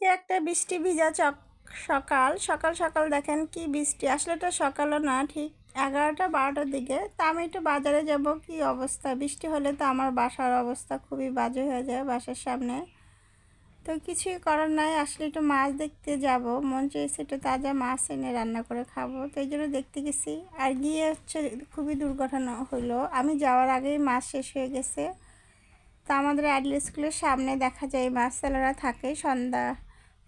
আজকে একটা বৃষ্টি ভিজা চক, সকাল। সকাল সকাল দেখেন কি বৃষ্টি। আসলে তো সকালও না, ঠিক এগারোটা, বারোটার দিকে। তা আমি একটু বাজারে যাব, কি অবস্থা? বৃষ্টি হলে তো আমার বাসার অবস্থা খুবই বাজে হয়ে যায় বাসার সামনে। তো কিছুই করার নাই, আসলে একটু মাছ দেখতে যাব। মন চেয়েছে একটু তাজা মাছ এনে রান্না করে খাব। তো এই জন্য দেখতে গেছি। আর গিয়ে হচ্ছে খুবই দুর্ঘটনা হলো। আমি যাওয়ার আগেই মাছ শেষ হয়ে গেছে। তা আমাদের আইডল স্কুলের সামনে দেখা যায় মাছ সেলাররা থাকে। সন্ধ্যা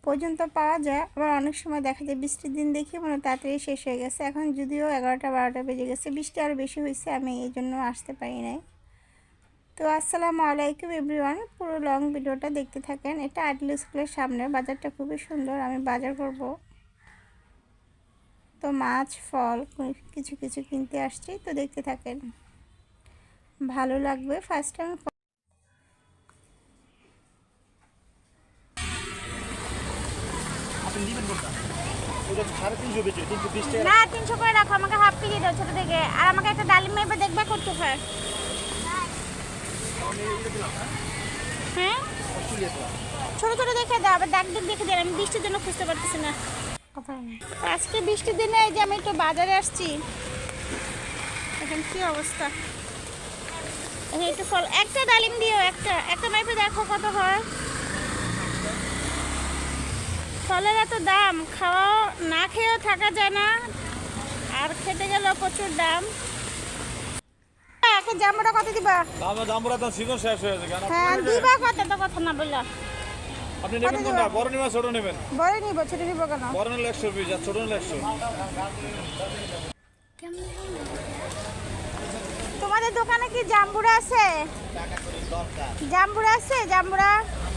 পর্যন্ত পাওয়া যায়। আবার অনেক সময় দেখা যায় বৃষ্টির দিন দেখি মানে তাড়াতাড়ি শেষ হয়ে গেছে। এখন যদিও এগারোটা, বারোটা বেজে গেছে। বৃষ্টি আরও বেশি হয়েছে, আমি এই জন্য আসতে পারি নাই। তো আসসালামু আলাইকুম এভরিওয়ান। পুরো লং ভিডিওটা দেখতে থাকেন। এটা আইডল স্কুলের সামনে। বাজারটা খুবই সুন্দর। আমি বাজার করব। তো মাছ, ফল কিছু কিছু কিনতে আসছি। তো দেখতে থাকেন। ভালো লাগবে। ফার্স্ট টাইম কোনটা? তিনশো না করে রাখো আমাকে হাফ কেজি দাও ছোটো থেকে। আর আমাকে একটা ডালিম মেপে দেখবে করতে হয়। হ্যাঁ? ছোটো ছোটো দেখে দাও আবার দাগ দাগ দেখে দেন। আমি বৃষ্টির জন্য খুঁজতে পারতেছি না। আজকে বৃষ্টির দিনে এই যে আমি একটু বাজারে আসছি। এখন কি অবস্থা? একটু ফল একটা ডালিম দিও একটা। একটা মেপে দেখো কত হয়। ফলের এত দাম খাওয়া না খেয়েও থাকা যায় না। আর খেতে গেলেও প্রচুর দাম। এখন জাম্বুটা কত দিবা? আমার জাম্বুরা তো সিজন শেষ হয়ে গেছে হ্যাঁ দিবা কত? তো কথা না বললা আপনি নেবেন কোনটা? বড় নেবেন ছোট নেবেন? বড় নিব ছোট নিব কেন? বড় নিলে একশো পিস আর ছোট নিলে একশো। তোমাদের দোকানে কি জাম্বুরা আছে? জাম্বুরা আছে জাম্বুরা?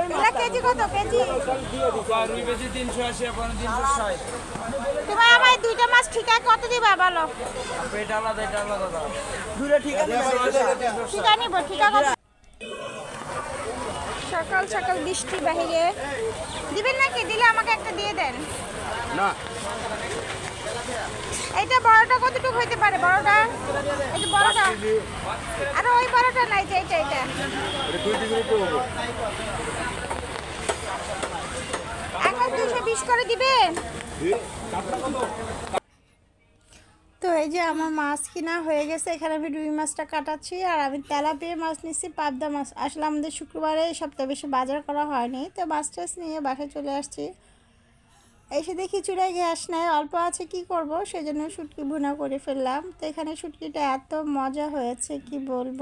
এগুলা কেজি কত? কেজি? রুই বেশি তিনশো আশি এখন তিনশো ষাট তোমার আমার দুইটা মাছ ঠিক কত দিবা বলো? এটা আলাদা এটা আলাদা দাদা ঠিক আছে নিব ঠিক আছে সকাল সকাল বৃষ্টি বাহিরে। দিবেন নাকি? দিলে আমাকে একটা দিয়ে দেন। না। এইটা বড়টা কতটুকু হইতে পারে? বড়টা? যে বড়টা। আর বড়টা নাই যে এটা এটা। এখন দুশো বিশ করে দিবেন তো এই যে আমার মাছ কিনা হয়ে গেছে এখানে আমি রুই মাছটা কাটাচ্ছি আর আমি তেলাপিয়া মাছ নিচ্ছি পাবদা মাছ। আসলে আমাদের শুক্রবারে এই সপ্তাহে বেশি বাজার করা হয়নি তো মাছ টাছ নিয়ে বাসায় চলে আসছি। এসে দেখি চুড়ায় গ্যাস নেয় অল্প আছে কি করব? সেজন্য শুটকি ভুনা করে ফেললাম। তো এখানে শুটকিটা এত মজা হয়েছে কি বলব?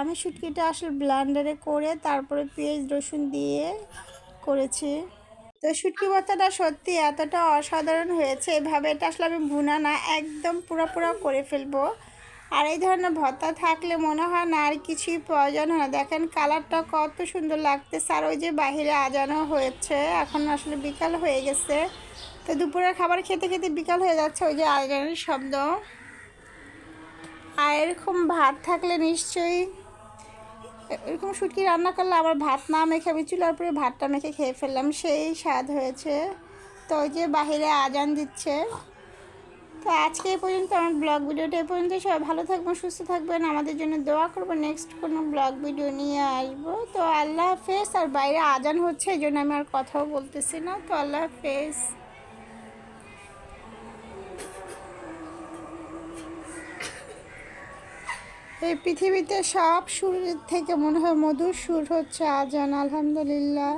আমি শুটকিটা আসলে ব্লান্ডারে করে তারপরে পেঁয়াজ, রসুন দিয়ে করেছি। তো শুটকি ভর্তাটা সত্যি এতটা অসাধারণ হয়েছে, এভাবে এটা আসলে আমি ভুনা না, একদম পুরো পুরো করে ফেলব। আর এই ধরনের ভর্তা থাকলে মনে হয় না আর কিছুই প্রয়োজন হয় না। দেখেন কালারটা কত সুন্দর লাগতেছে, আর ওই যে বাহিরে আজানো হয়েছে, এখন আসলে বিকাল হয়ে গেছে। তো দুপুরের খাবার খেতে খেতে বিকাল হয়ে যাচ্ছে, ওই যে আজানের শব্দ। আর এরকম ভাত থাকলে নিশ্চয়ই এরকম শুটকি রান্না করলে আবার ভাত না মেখে আমি চুলার উপরে ভাতটা মেখে খেয়ে ফেললাম, সেই স্বাদ হয়েছে। তো ওই যে বাহিরে আজান দিচ্ছে। তো আজকে এই পর্যন্ত আমার ব্লগ ভিডিওটা এই পর্যন্ত। সবাই ভালো থাকবেন, সুস্থ থাকবেন। আমাদের জন্য দোয়া করব নেক্সট কোনো ব্লগ ভিডিও নিয়ে আসব। তো আল্লাহ হাফেজ, আর বাইরে আজান হচ্ছে, এই জন্য আমি আর কথাও বলতেছি না। তো আল্লাহ হাফেজ। এই পৃথিবীতে সব সুরের থেকে মনে হয় মধুর সুর হচ্ছে আজান আলহামদুলিল্লাহ।